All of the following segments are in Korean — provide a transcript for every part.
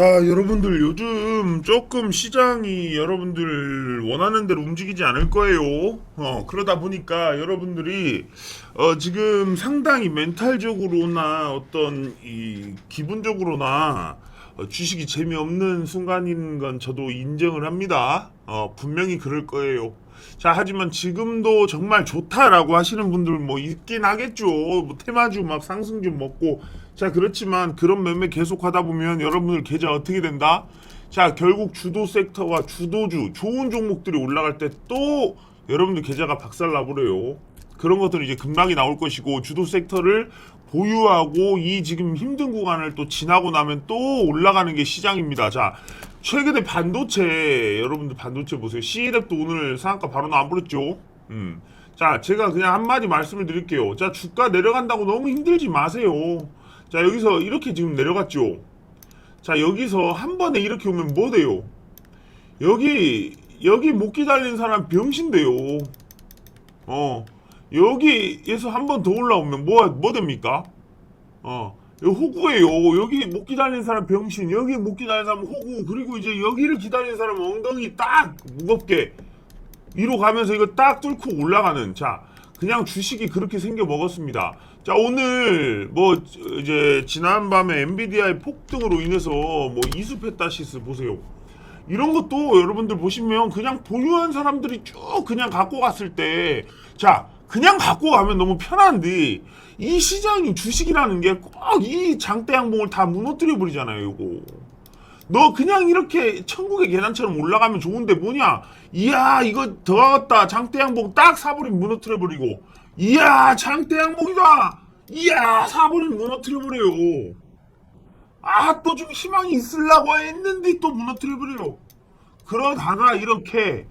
자, 여러분들 요즘 조금 시장이 여러분들 원하는 대로 움직이지 않을 거예요. 어, 그러다 보니까 여러분들이 어, 지금 상당히 멘탈적으로나 어떤 이 기분적으로나 어, 주식이 재미없는 순간인 건 저도 인정을 합니다. 어, 분명히 그럴 거예요. 자, 하지만 지금도 정말 좋다라고 하시는 분들 뭐 있긴 하겠죠. 뭐 테마주 막 상승 좀 먹고. 자, 그렇지만 그런 매매 계속 하다 보면 여러분들 계좌 어떻게 된다? 자, 결국 주도 섹터와 주도주, 좋은 종목들이 올라갈 때 또 여러분들 계좌가 박살 나버려요. 그런 것들은 이제 금방이 나올 것이고 주도 섹터를 보유하고 이 지금 힘든 구간을 또 지나고 나면 또 올라가는 게 시장입니다. 자, 최근에 반도체 여러분들 반도체 보세요. C랩도 오늘 상한가 바로 나와버렸죠. 음. 자, 제가 그냥 한마디 말씀을 드릴게요. 자, 주가 내려간다고 너무 힘들지 마세요. 자, 여기서 이렇게 지금 내려갔죠. 자, 여기서 한 번에 이렇게 오면 뭐 돼요? 여기 여기 못 기다리는 사람 병신데요. 어. 여기에서 한 번 더 올라오면 뭐, 뭐 됩니까? 어. 호구예요. 여기 못 기다리는 사람 병신, 여기 못 기다리는 사람 호구, 그리고 이제 여기를 기다리는 사람 엉덩이 딱 무겁게 위로 가면서 이거 딱 뚫고 올라가는 자 그냥 주식이 그렇게 생겨 먹었습니다. 자 오늘 뭐 이제 지난밤에 엔비디아의 폭등으로 인해서 뭐 이수페타시스 보세요. 이런 것도 여러분들 보시면 그냥 보유한 사람들이 쭉 그냥 갖고 갔을 때, 자, 그냥 갖고 가면 너무 편한데, 이 시장이 주식이라는 게 꼭 이 장대 양봉을 다 무너뜨려 버리잖아요, 이거. 너 그냥 이렇게 천국의 계단처럼 올라가면 좋은데 뭐냐? 이야, 이거 더 갔다. 장대 양봉 딱 사버리면 무너뜨려 버리고, 이야, 장대 양봉이다! 이야, 사버리면 무너뜨려 버려요. 아, 또 좀 희망이 있으려고 했는데 또 무너뜨려 버려요. 그러다가 이렇게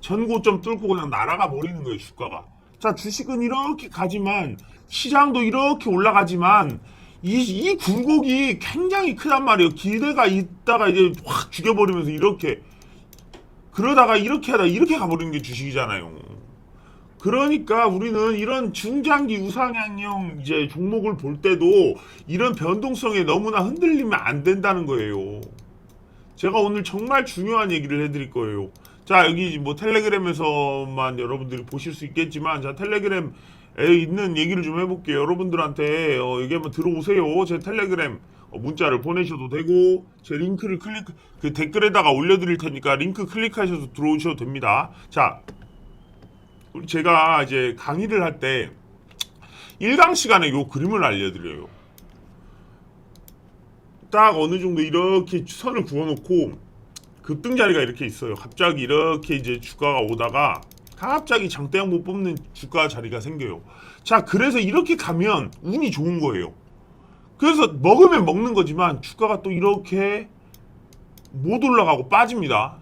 전고점 뚫고 그냥 날아가 버리는 거예요, 주가가. 자, 주식은 이렇게 가지만, 시장도 이렇게 올라가지만, 이, 이 굴곡이 굉장히 크단 말이에요. 기대가 있다가 이제 확 죽여버리면서 이렇게. 그러다가 이렇게 하다 이렇게 가버리는 게 주식이잖아요. 그러니까 우리는 이런 중장기 우상향형 이제 종목을 볼 때도 이런 변동성에 너무나 흔들리면 안 된다는 거예요. 제가 오늘 정말 중요한 얘기를 해드릴 거예요. 자 여기 뭐 텔레그램에서만 여러분들이 보실 수 있겠지만 자 텔레그램에 있는 얘기를 좀 해볼게요. 여러분들한테 어, 여기 한번 들어오세요. 제 텔레그램 어, 문자를 보내셔도 되고 제 링크를 클릭 그 댓글에다가 올려드릴 테니까 링크 클릭하셔서 들어오셔도 됩니다. 자 제가 이제 강의를 할때 1강 시간에 요 그림을 알려드려요. 딱 어느 정도 이렇게 선을 그어놓고 급등자리가 이렇게 있어요. 갑자기 이렇게 이제 주가가 오다가 갑자기 장대양 못 뽑는 주가 자리가 생겨요. 자, 그래서 이렇게 가면 운이 좋은 거예요. 그래서 먹으면 먹는 거지만 주가가 또 이렇게 못 올라가고 빠집니다.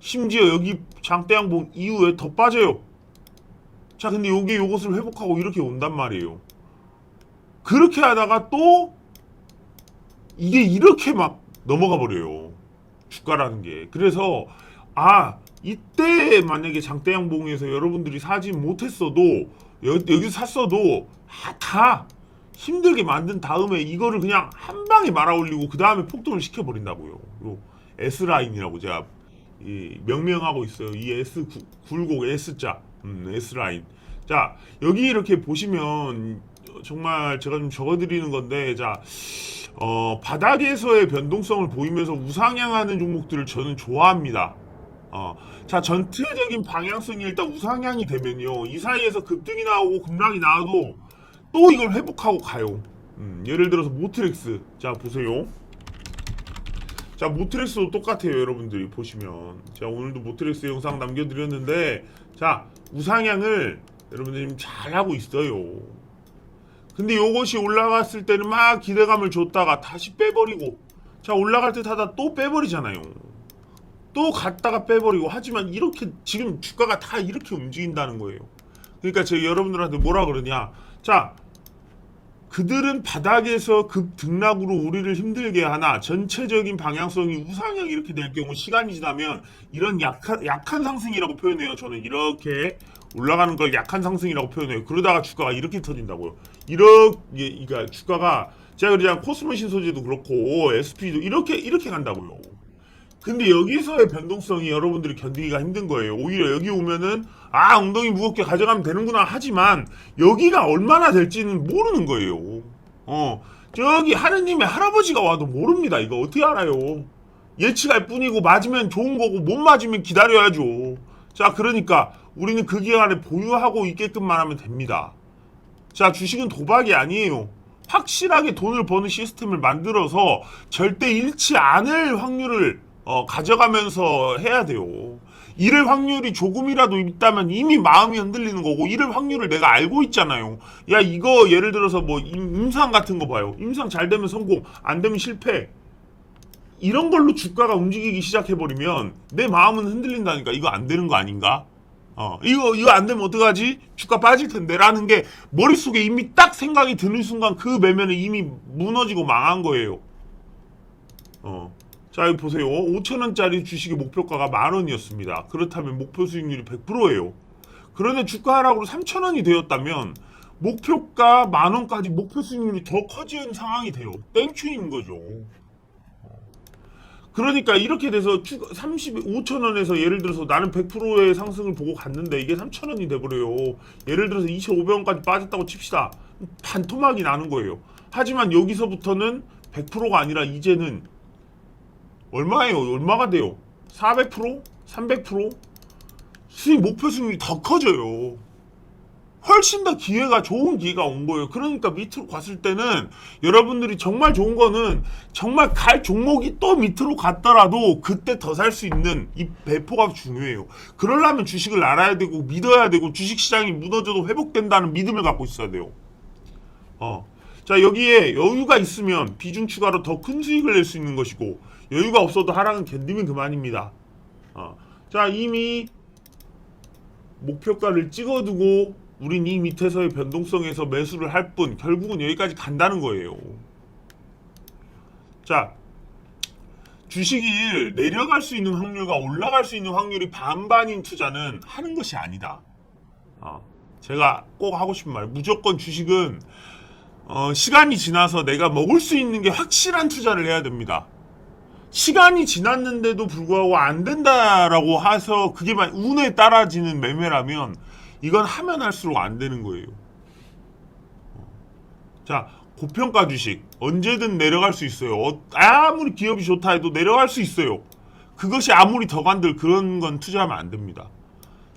심지어 여기 장대양봉 이후에 더 빠져요. 자, 근데 요게 요것을 회복하고 이렇게 온단 말이에요. 그렇게 하다가 또 이게 이렇게 막 넘어가 버려요. 주가라는 게. 그래서 아, 이때 만약에 장대양봉에서 여러분들이 사지 못했어도 여, 여기서 샀어도 아, 다 힘들게 만든 다음에 이거를 그냥 한 방에 말아 올리고 그 다음에 폭등을 시켜 버린다고요. 요 S 라인이라고 제가 이 명명하고 있어요. 이 S 구- 굴곡 S자, 음, S 라인. 자 여기 이렇게 보시면 정말 제가 좀 적어드리는 건데 자 어, 바닥에서의 변동성을 보이면서 우상향하는 종목들을 저는 좋아합니다. 어, 자 전체적인 방향성이 일단 우상향이 되면요 이 사이에서 급등이 나오고 급락이 나와도 또 이걸 회복하고 가요. 음, 예를 들어서 모트렉스 자 보세요. 자 모트렉스도 똑같아요 여러분들이 보시면 제가 오늘도 모트렉스 영상 남겨드렸는데 자 우상향을 여러분들이 지금 잘하고 있어요 근데 요것이 올라갔을 때는 막 기대감을 줬다가 다시 빼버리고 자 올라갈 듯 하다 또 빼버리잖아요. 또 갔다가 빼버리고 하지만 이렇게 지금 주가가 다 이렇게 움직인다는 거예요. 그러니까 제가 여러분들한테 뭐라 그러냐. 자 그들은 바닥에서 급 등락으로 우리를 힘들게 하나 전체적인 방향성이 우상향 이렇게 될 경우 시간이 지나면 이런 약한 약한 상승이라고 표현해요. 저는. 이렇게 올라가는 걸 약한 상승이라고 표현해요. 그러다가 주가가 이렇게 터진다고요. 이렇게 그러니까 주가가 제가 그냥 코스모 신 소재도 그렇고 SP도 이렇게 이렇게 간다고요. 근데 여기서의 변동성이 여러분들이 견디기가 힘든 거예요. 오히려 여기 오면은 아 엉덩이 무겁게 가져가면 되는구나 하지만 여기가 얼마나 될지는 모르는 거예요. 어 저기 하느님의 할아버지가 와도 모릅니다. 이거 어떻게 알아요? 예측할 뿐이고 맞으면 좋은 거고 못 맞으면 기다려야죠. 자 그러니까 우리는 그 기간에 보유하고 있게끔만 하면 됩니다. 자 주식은 도박이 아니에요. 확실하게 돈을 버는 시스템을 만들어서 절대 잃지 않을 확률을 어, 가져가면서 해야 돼요. 잃을 확률이 조금이라도 있다면 이미 마음이 흔들리는 거고 잃을 확률을 내가 알고 있잖아요. 야 이거 예를 들어서 뭐 임- 임상 같은 거 봐요. 임상 잘 되면 성공, 안 되면 실패. 이런 걸로 주가가 움직이기 시작해 버리면 내 마음은 흔들린다니까 이거 안 되는 거 아닌가? 어 이거 이거 안 되면 어떡하지? 주가 빠질 텐데 라는 게 머릿속에 이미 딱 생각이 드는 순간 그 매매는 이미 무너지고 망한 거예요. 어. 자, 여기 보세요. 5천원짜리 주식의 목표가가 만원이었습니다. 그렇다면 목표 수익률이 100%예요. 그런데 주가 하락으로 3천원이 되었다면 목표가 만원까지 목표 수익률이 더 커지는 상황이 돼요. 땡큐인 거죠. 그러니까 이렇게 돼서 35,000원에서 예를 들어서 나는 100%의 상승을 보고 갔는데 이게 3,000원이 돼버려요. 예를 들어서 2,500원까지 빠졌다고 칩시다. 반토막이 나는 거예요. 하지만 여기서부터는 100%가 아니라 이제는 얼마예요? 얼마가 돼요? 400%? 300%? 수익 목표 수익률이 더 커져요. 훨씬 더 기회가 좋은 기회가 온 거예요. 그러니까 밑으로 갔을 때는 여러분들이 정말 좋은 거는 정말 갈 종목이 또 밑으로 갔더라도 그때 더 살 수 있는 이 배포가 중요해요. 그러려면 주식을 알아야 되고 믿어야 되고 주식 시장이 무너져도 회복된다는 믿음을 갖고 있어야 돼요. 어. 자, 여기에 여유가 있으면 비중 추가로 더 큰 수익을 낼 수 있는 것이고 여유가 없어도 하락은 견디면 그만입니다. 어. 자, 이미 목표가를 찍어두고 우린 이 밑에서의 변동성에서 매수를 할 뿐 결국은 여기까지 간다는 거예요. 자, 주식이 내려갈 수 있는 확률과 올라갈 수 있는 확률이 반반인 투자는 하는 것이 아니다. 어, 제가 꼭 하고 싶은 말, 무조건 주식은 어, 시간이 지나서 내가 먹을 수 있는 게 확실한 투자를 해야 됩니다. 시간이 지났는데도 불구하고 안 된다라고 해서 그게 만 운에 따라지는 매매라면 이건 하면 할수록 안 되는 거예요. 어. 자, 고평가 주식 언제든 내려갈 수 있어요. 어, 아무리 기업이 좋다 해도 내려갈 수 있어요. 그것이 아무리 더 간들 그런 건 투자하면 안 됩니다.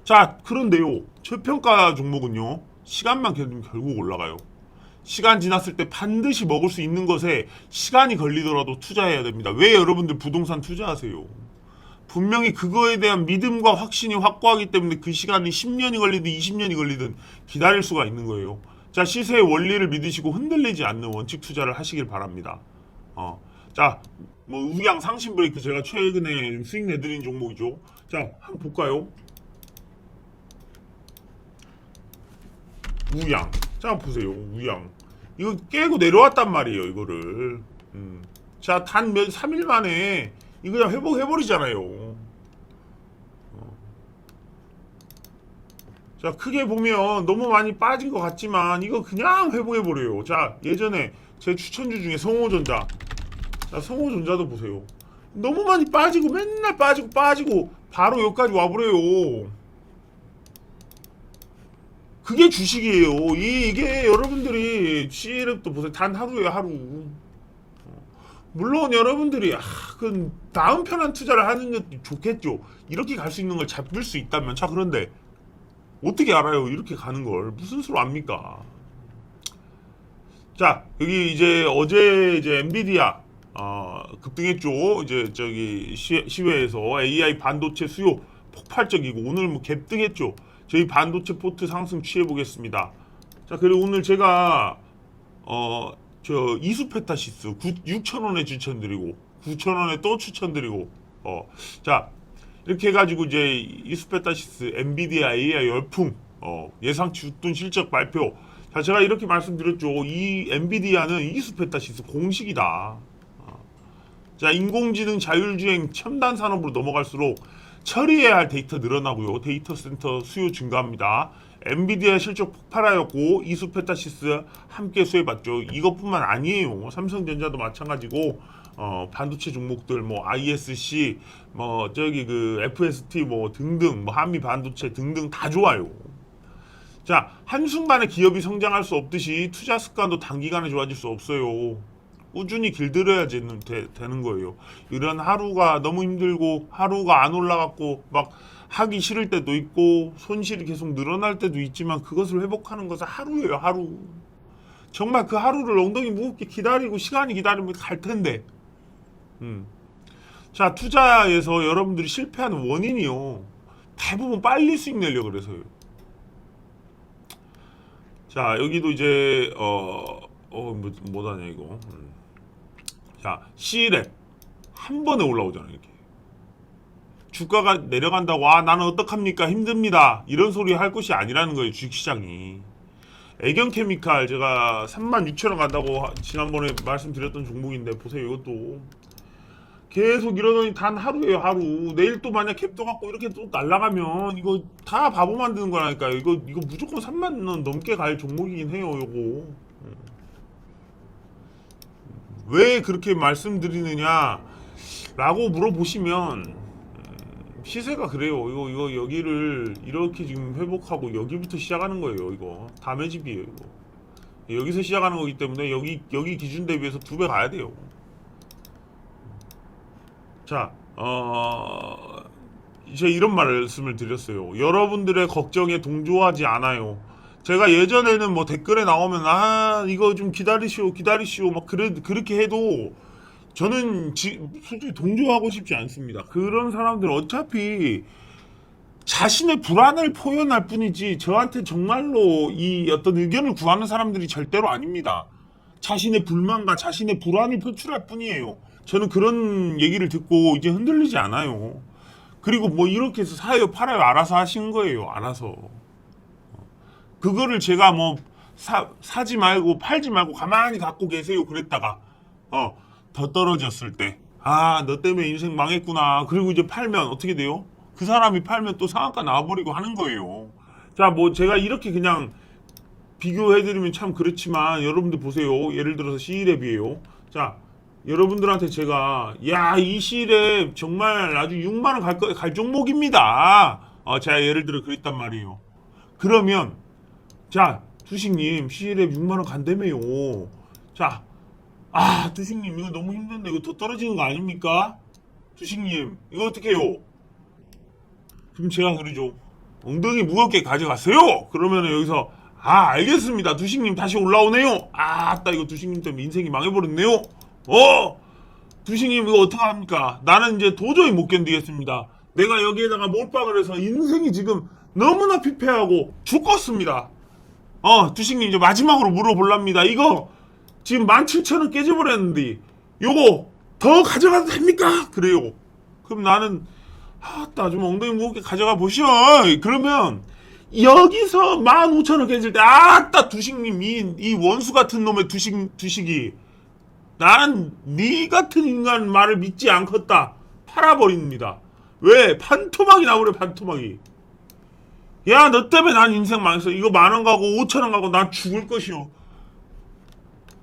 자, 그런데요. 최평가 종목은요. 시간만 견디면 결국 올라가요. 시간 지났을 때 반드시 먹을 수 있는 것에 시간이 걸리더라도 투자해야 됩니다. 왜 여러분들 부동산 투자하세요? 분명히 그거에 대한 믿음과 확신이 확고하기 때문에 그 시간이 10년이 걸리든 20년이 걸리든 기다릴 수가 있는 거예요. 자, 시세의 원리를 믿으시고 흔들리지 않는 원칙 투자를 하시길 바랍니다. 어. 자, 뭐 우양 상신 브레이크 제가 최근에 수익 내드린 종목이죠. 자, 한번 볼까요? 우양. 자, 보세요. 우양. 이거 깨고 내려왔단 말이에요, 이거를. 음. 자, 단 몇, 3일 만에 이거 그냥 회복해버리잖아요. 어. 자, 크게 보면 너무 많이 빠진 것 같지만 이거 그냥 회복해버려요. 자, 예전에 제 추천주 중에 성호전자. 자, 성호전자도 보세요. 너무 많이 빠지고 맨날 빠지고 빠지고 바로 여기까지 와버려요. 그게 주식이에요. 이, 이게 여러분들이 CLF도 보세요. 단 하루에 하루. 어. 물론 여러분들이 아, 그 다음 편한 투자를 하는 것도 좋겠죠. 이렇게 갈 수 있는 걸 잡을 수 있다면 자 그런데 어떻게 알아요? 이렇게 가는 걸 무슨 수로 압니까? 자 여기 이제 어제 이제 엔비디아 어, 급등했죠. 이제 저기 시, 시외에서 AI 반도체 수요 폭발적이고 오늘 뭐 갭등했죠. 저희 반도체 포트 상승 취해 보겠습니다. 자 그리고 오늘 제가 어 저 이수페타시스 6,000원에 추천드리고 9,000원에 또 추천드리고 어 자 이렇게 해 가지고 이제 이수페타시스 엔비디아 AI 열풍 어 예상치 웃돈 실적 발표 자 제가 이렇게 말씀드렸죠 이 엔비디아는 이수페타시스 공식이다 어. 자 인공지능 자율주행 첨단 산업으로 넘어갈수록 처리해야 할 데이터 늘어나고요. 데이터 센터 수요 증가합니다. 엔비디아 실적 폭발하였고 이수페타시스 함께 수혜받죠. 이것뿐만 아니에요. 삼성전자도 마찬가지고 어, 반도체 종목들 뭐 ISC 뭐 저기 그 FST 뭐 등등 뭐 한미 반도체 등등 다 좋아요. 자 한순간에 기업이 성장할 수 없듯이 투자 습관도 단기간에 좋아질 수 없어요. 꾸준히 길들여야 되는, 거예요. 이런 하루가 너무 힘들고 하루가 안 올라갔고 막 하기 싫을 때도 있고 손실이 계속 늘어날 때도 있지만 그것을 회복하는 것은 하루예요. 하루. 정말 그 하루를 엉덩이 무겁게 기다리고 시간이 기다리면 갈 텐데. 음. 자 투자에서 여러분들이 실패하는 원인이요. 대부분 빨리 수익 내려고 그래서요. 자 여기도 이제 어어 뭐, 뭐다냐 이거. 음. 자 C랩 한 번에 올라오잖아요 이렇게. 주가가 내려간다고 아 나는 어떡합니까? 힘듭니다. 이런 소리 할 것이 아니라는 거예요 주식시장이. 애경케미칼 제가 3만 6천 원 간다고 하- 지난번에 말씀드렸던 종목인데 보세요 이것도. 계속 이러더니 단 하루예요 하루. 내일 또 만약 캡도 갖고 이렇게 또 날라가면 이거 다 바보 만드는 거라니까요. 이거 이거 무조건 3만 원 넘게 갈 종목이긴 해요 요거. 왜 그렇게 말씀드리느냐 라고 물어보시면 음, 시세가 그래요 이거 이거 여기를 이렇게 지금 회복하고 여기부터 시작하는 거예요 이거 다매 집이에요 이거 여기서 시작하는 거기 때문에 여기 여기 기준 대비해서 두 배 가야 돼요 자, 어, 이제 이런 말씀을 드렸어요. 여러분들의 걱정에 동조하지 않아요. 제가 예전에는 뭐 댓글에 나오면 아 이거 좀 기다리시오 기다리시오 막 그래 그렇게 해도 저는 지, 솔직히 동조하고 싶지 않습니다. 그런 사람들 은 어차피 자신의 불안을 표현할 뿐이지 저한테 정말로 이 어떤 의견을 구하는 사람들이 절대로 아닙니다. 자신의 불만과 자신의 불안을 표출할 뿐이에요. 저는 그런 얘기를 듣고 이제 흔들리지 않아요. 그리고 뭐 이렇게 해서 사요 팔아요 알아서 하신 거예요. 알아서. 그거를 제가 뭐 사, 사지 말고 팔지 말고 가만히 갖고 계세요 그랬다가 어 더 떨어졌을 때. 아 너 때문에 인생 망했구나. 그리고 이제 팔면 어떻게 돼요? 그 사람이 팔면 또 상한가 나와버리고 하는 거예요. 자 뭐 제가 이렇게 그냥 비교해드리면 참 그렇지만 여러분들 보세요. 예를 들어서 C랩이에요. 자 여러분들한테 제가 야 이 C랩 정말 아주 6만원 갈, 거- 갈 종목입니다. 어, 제가 예를 들어 그랬단 말이에요. 그러면 자, 두식님, C랩 6만원 간다며요. 자, 아, 두식님, 이거 너무 힘든데, 이거 더 떨어지는 거 아닙니까? 두식님, 이거 어떻게 해요? 그럼 제가 그러죠. 엉덩이 무겁게 가져가세요! 그러면 여기서, 아, 알겠습니다. 두식님 다시 올라오네요. 아, 따 이거 두식님 때문에 인생이 망해버렸네요. 어! 두식님, 이거 어떡합니까? 나는 이제 도저히 못 견디겠습니다. 내가 여기에다가 몰빵을 해서 인생이 지금 너무나 피폐하고 죽겠습니다. 어, 두식님 이제 마지막으로 물어볼랍니다. 이거 지금 17,000원 깨져버렸는데 요거 더 가져가도 됩니까? 그래요. 그럼 나는 아따 좀 엉덩이 무겁게 가져가 보시오. 그러면 여기서 15,000원 깨질 때 아따 두식님 이, 이 원수 같은 놈의 두식 두식이 나는 네 같은 인간 말을 믿지 않겠다. 팔아버립니다. 왜? 판토막이 나오래 판토막이. 야, 너 때문에 난 인생 망했어. 이거 만 원 가고 오천 원 가고 난 죽을 것이오.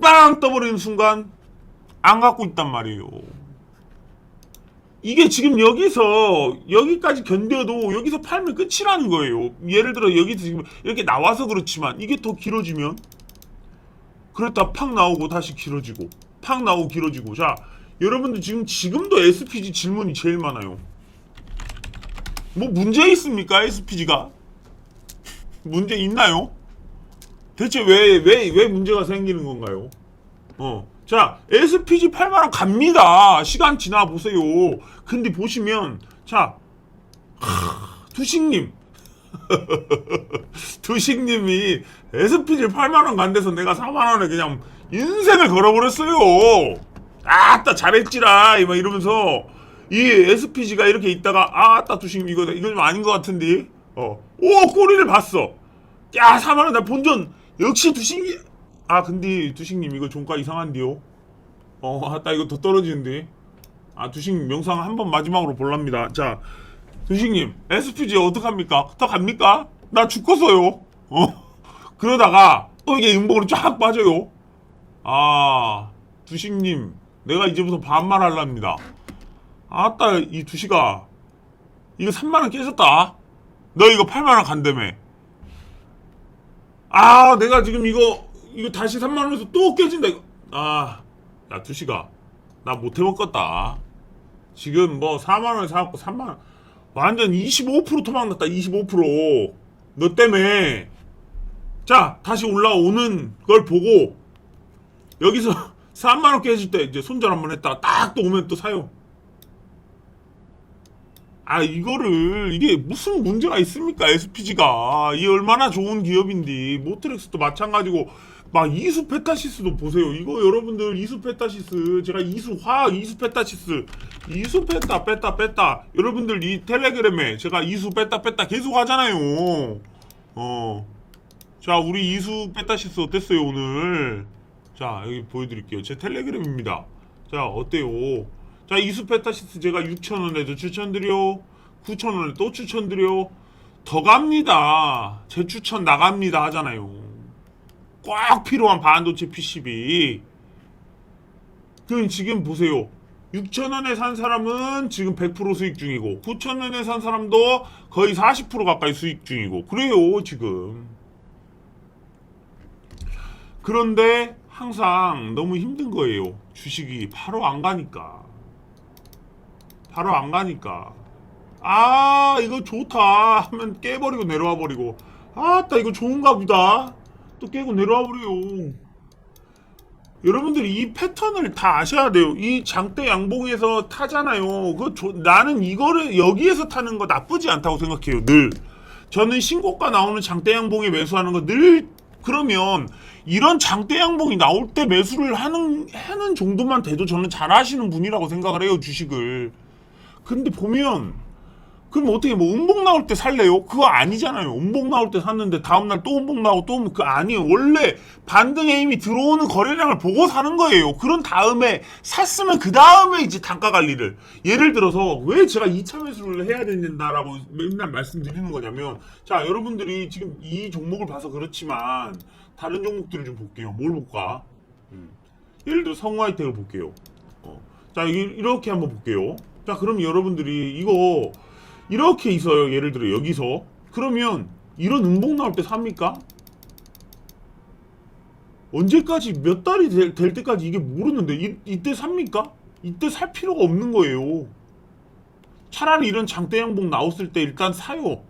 빵 떠버리는 순간 안 갖고 있단 말이에요. 이게 지금 여기서 여기까지 견뎌도 여기서 팔면 끝이라는 거예요. 예를 들어 여기서 지금 이렇게 나와서 그렇지만 이게 더 길어지면 그랬다 팍 나오고 다시 길어지고 팍 나오고 길어지고 자 여러분들 지금 지금도 SPG 질문이 제일 많아요. 뭐 문제 있습니까 SPG가? 문제 있나요? 대체 왜, 왜, 왜 문제가 생기는 건가요? 어. 자, SPG 8만원 갑니다. 시간 지나 보세요. 근데 보시면, 자, 하, 두식님. 두식님이 SPG 8만원 간 데서 내가 4만원에 그냥 인생을 걸어버렸어요. 아따, 잘했지라. 막 이러면서, 이 SPG가 이렇게 있다가, 아따, 두식님 이거, 이거 좀 아닌 것 같은데? 어. 오, 꼬리를 봤어. 야, 4만원 나 본전 역시 두식이 아 근데 두식님 이거 종가 이상한데요 어 아따 이거 더 떨어지는데 아 두식님 영상 한 번 마지막으로 볼랍니다 자 주식님 SPG 어떡합니까? 더 갑니까? 나 죽겠어요. 어? 그러다가 또 이게 음봉으로 쫙 빠져요. 아 주식님 내가 이제부터 반말 할랍니다. 아따 이 두시가 이거 3만원 깨졌다. 너 이거 8만원 간다며. 아 내가 지금 이거 이거 다시 3만원에서 또 깨진다 이거. 아야 두시가 나 못해 먹겠다. 지금 뭐 4만원에 사갖고 3만원 완전 25% 토막났다 25%. 너 때문에 자 다시 올라오는 걸 보고 여기서 3만원 깨질 때 이제 손절 한번 했다가 딱 또 오면 또 사요. 아 이거를 이게 무슨 문제가 있습니까 SPG가? 이 얼마나 좋은 기업인데. 모트렉스도 마찬가지고. 막 이수 페타시스도 보세요. 이거 여러분들 이수 페타시스. 제가 이수 화 이수 페타시스. 이수 페타 뺐다 뺐다. 여러분들 이 텔레그램에 제가 이수 뺐다 뺐다 계속 하잖아요. 어자 우리 이수 페타시스 어땠어요 오늘? 자 여기 보여드릴게요. 제 텔레그램입니다. 자 어때요 자 이수 페타시스 제가 6천원에도 추천드려. 9천원에 또 추천드려. 더 갑니다. 제 추천 나갑니다 하잖아요. 꼭 필요한 반도체 PCB 그럼 지금 보세요. 6천원에 산 사람은 지금 100% 수익 중이고 9천원에 산 사람도 거의 40% 가까이 수익 중이고 그래요 지금. 그런데 항상 너무 힘든 거예요. 주식이 바로 안 가니까 바로 안 가니까. 아 이거 좋다. 하면 깨버리고 내려와 버리고. 아따 이거 좋은가 보다. 또 깨고 내려와 버려요 여러분들이 이 패턴을 다 아셔야 돼요. 이 장대 양봉에서 타잖아요. 그 조- 나는 이거를 여기에서 타는 거 나쁘지 않다고 생각해요 늘. 저는 신고가 나오는 장대 양봉에 매수하는 거 늘 그러면 이런 장대 양봉이 나올 때 매수를 하는 하는 정도만 돼도 저는 잘 하시는 분이라고 생각을 해요 주식을 근데 보면 그럼 어떻게 뭐 음봉 나올 때 살래요? 그거 아니잖아요. 음봉 나올 때 샀는데 다음날 또 음봉 나오고 또 음봉 그거 아니에요. 원래 반등에 이미 들어오는 거래량을 보고 사는 거예요. 그런 다음에 샀으면 그 다음에 이제 단가 관리를 예를 들어서 왜 제가 2차 매수를 해야 된다라고 맨날 말씀드리는 거냐면 자 여러분들이 지금 이 종목을 봐서 그렇지만 다른 종목들을 좀 볼게요. 뭘 볼까? 음. 예를 들어 성화이텍을 볼게요. 어. 자 이- 이렇게 한번 볼게요. 자 그럼 여러분들이 이거 이렇게 있어요. 예를 들어 여기서 그러면 이런 음봉 나올 때 삽니까? 언제까지 몇 달이 될, 될 때까지 이게 모르는데 이, 이때 삽니까? 이때 살 필요가 없는 거예요. 차라리 이런 장대 양봉 나왔을 때 일단 사요.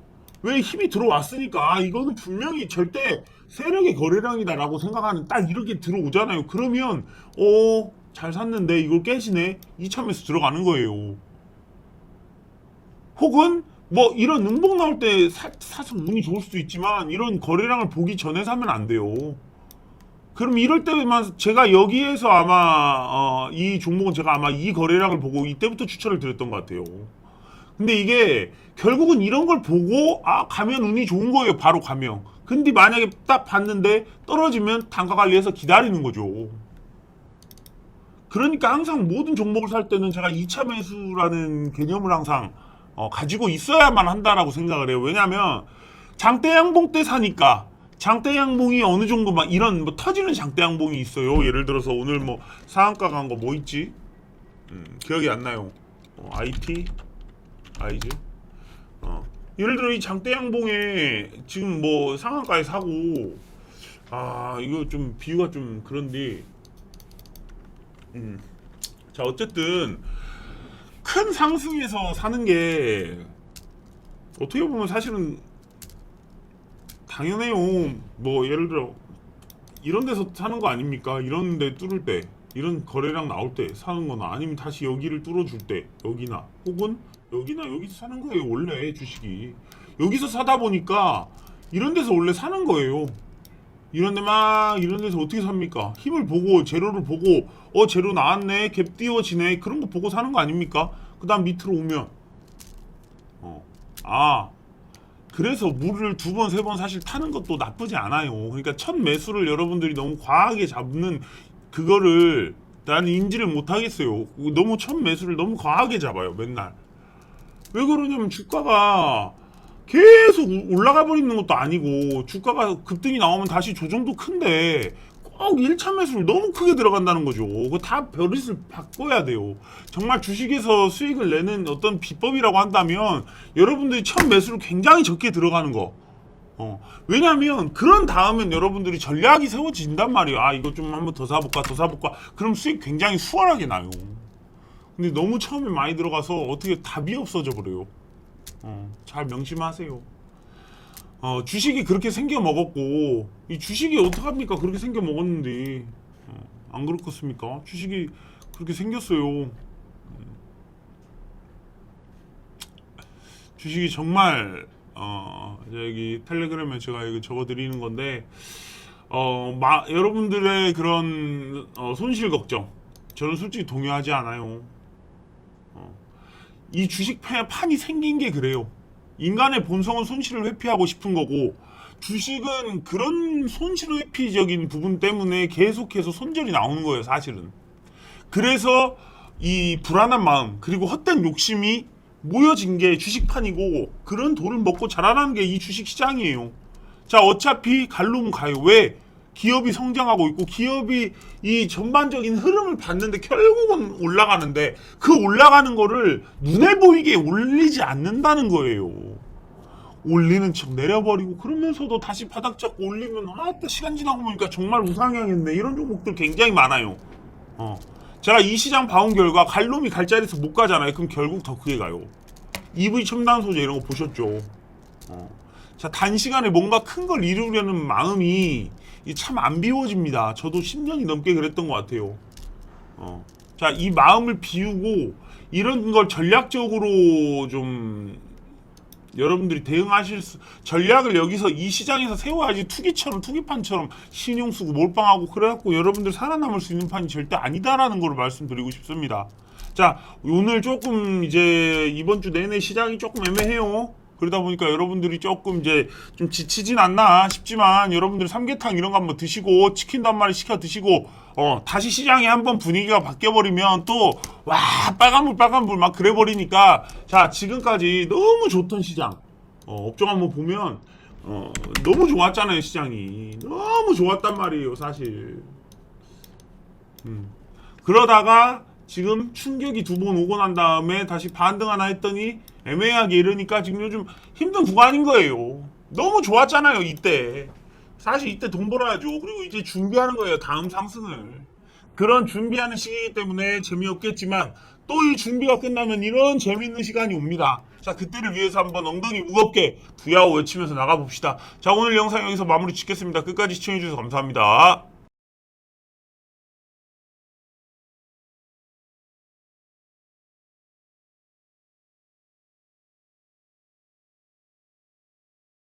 왜 힘이 들어왔으니까 아, 이거는 분명히 절대 세력의 거래량이다 라고 생각하는 딱 이렇게 들어오잖아요. 그러면 어 잘 샀는데 이걸 2차 매수 들어가는 거예요. 혹은 뭐 이런 음봉 나올 때 사, 사서 운이 좋을 수도 있지만 이런 거래량을 보기 전에 사면 안 돼요. 그럼 이럴 때만 제가 여기에서 아마 어, 이 종목은 제가 아마 이 거래량을 보고 이때부터 추천을 드렸던 것 같아요. 근데 이게 결국은 이런 걸 보고 아 가면 운이 좋은 거예요. 바로 가면. 근데 만약에 딱 봤는데 떨어지면 단가 관리해서 기다리는 거죠. 그러니까 항상 모든 종목을 살 때는 제가 2차 매수라는 개념을 항상 어, 가지고 있어야만 한다라고 생각을 해요. 왜냐하면 장대 양봉 때 사니까 장대 양봉이 어느 정도 막 이런 뭐 터지는 장대 양봉이 있어요. 예를 들어서 오늘 뭐 상한가 간 거 뭐 있지? 음, 기억이 안 나요. 어, IT 아이즈. 어. 예를 들어 이 장대 양봉에 지금 뭐 상한가에 사고 아 이거 좀 비유가 좀 그런데 음. 자 어쨌든 큰 상승에서 사는 게 어떻게 보면 사실은 당연해요. 뭐 예를 들어 이런 데서 사는 거 아닙니까? 이런 데 뚫을 때 이런 거래량 나올 때 사는 거나 아니면 다시 여기를 뚫어줄 때 여기나 혹은 여기나 여기서 사는 거예요 원래 주식이 여기서 사다 보니까 이런 데서 원래 사는 거예요 이런 데 막 이런 데서 어떻게 삽니까? 힘을 보고 재료를 보고 어 재료 나왔네 갭 띄워지네 그런 거 보고 사는 거 아닙니까? 그 다음 밑으로 오면. 어 아. 그래서 물을 두 번 세 번 사실 타는 것도 나쁘지 않아요. 그러니까 첫 매수를 여러분들이 너무 과하게 잡는 그거를 나는 인지를 못 하겠어요. 너무 첫 매수를 너무 과하게 잡아요 맨날. 왜 그러냐면 주가가 계속 우- 올라가 버리는 것도 아니고 주가가 급등이 나오면 다시 조정도 큰데 꼭 1차 매수를 너무 크게 들어간다는 거죠. 그거 다 버릇을 바꿔야 돼요. 정말 주식에서 수익을 내는 어떤 비법이라고 한다면 여러분들이 첫 매수를 굉장히 적게 들어가는 거. 어, 왜냐면 그런 다음엔 여러분들이 전략이 세워진단 말이에요. 아 이거 좀 한번 더 사볼까 더 사볼까. 그럼 수익 굉장히 수월하게 나요. 근데 너무 처음에 많이 들어가서 어떻게 답이 없어져 버려요. 어, 잘 명심하세요. 어, 주식이 그렇게 생겨 먹었고 이 주식이 어떡합니까? 그렇게 생겨 먹었는데 어, 안 그렇겠습니까? 주식이 그렇게 생겼어요. 음. 주식이 정말 어, 여기 텔레그램에 제가 이거 적어드리는 건데 어, 마, 여러분들의 그런 어, 손실 걱정 저는 솔직히 동의하지 않아요. 어, 이 주식 파- 판이 생긴 게 그래요. 인간의 본성은 손실을 회피하고 싶은 거고 주식은 그런 손실 회피적인 부분 때문에 계속해서 손절이 나오는 거예요, 사실은. 그래서 이 불안한 마음 그리고 헛된 욕심이 모여진 게 주식판이고 그런 돈을 먹고 자라나는 게 이 주식 시장이에요. 자 어차피 갈로면 가요. 왜? 기업이 성장하고 있고 기업이 이 전반적인 흐름을 봤는데 결국은 올라가는데 그 올라가는 거를 눈에 보이게 올리지 않는다는 거예요. 올리는 척 내려버리고 그러면서도 다시 바닥 잡고 올리면 아또 시간 지나고 보니까 정말 우상향했네 이런 종목들 굉장히 많아요. 어. 제가 이 시장 봐온 결과 갈 놈이 갈 자리에서 못 가잖아요. 그럼 결국 더 크게 가요. EV 첨단 소재 이런 거 보셨죠? 어. 자 단시간에 뭔가 큰 걸 이루려는 마음이 참 안 비워집니다. 저도 10년이 넘게 그랬던 것 같아요. 어. 자, 이 마음을 비우고 이런 걸 전략적으로 좀 여러분들이 대응하실 수, 전략을 여기서 이 시장에서 세워야지 투기처럼 투기판처럼 신용 쓰고 몰빵하고 그래갖고 여러분들 살아남을 수 있는 판이 절대 아니다라는 걸 말씀드리고 싶습니다. 자, 오늘 조금 이제 이번 주 내내 시장이 조금 애매해요. 그러다 보니까 여러분들이 조금 이제 좀 지치진 않나 싶지만 여러분들 삼계탕 이런 거 한번 드시고 치킨도 한 마리 시켜 드시고 어 다시 시장이 한번 분위기가 바뀌어 버리면 또 와 빨간불 빨간불 막 그래 버리니까 자 지금까지 너무 좋던 시장. 어 업종 한번 보면 어 너무 좋았잖아요 시장이. 너무 좋았단 말이에요 사실. 음. 그러다가 지금 충격이 두 번 오고 난 다음에 다시 반등 하나 했더니 애매하게 이러니까 지금 요즘 힘든 구간인 거예요. 너무 좋았잖아요, 이때. 사실 이때 돈 벌어야죠. 그리고 이제 준비하는 거예요, 다음 상승을. 그런 준비하는 시기이기 때문에 재미없겠지만 또 이 준비가 끝나면 이런 재밌는 시간이 옵니다. 자, 그때를 위해서 한번 엉덩이 무겁게 부야호 외치면서 나가봅시다. 자, 오늘 영상 여기서 마무리 짓겠습니다. 끝까지 시청해주셔서 감사합니다.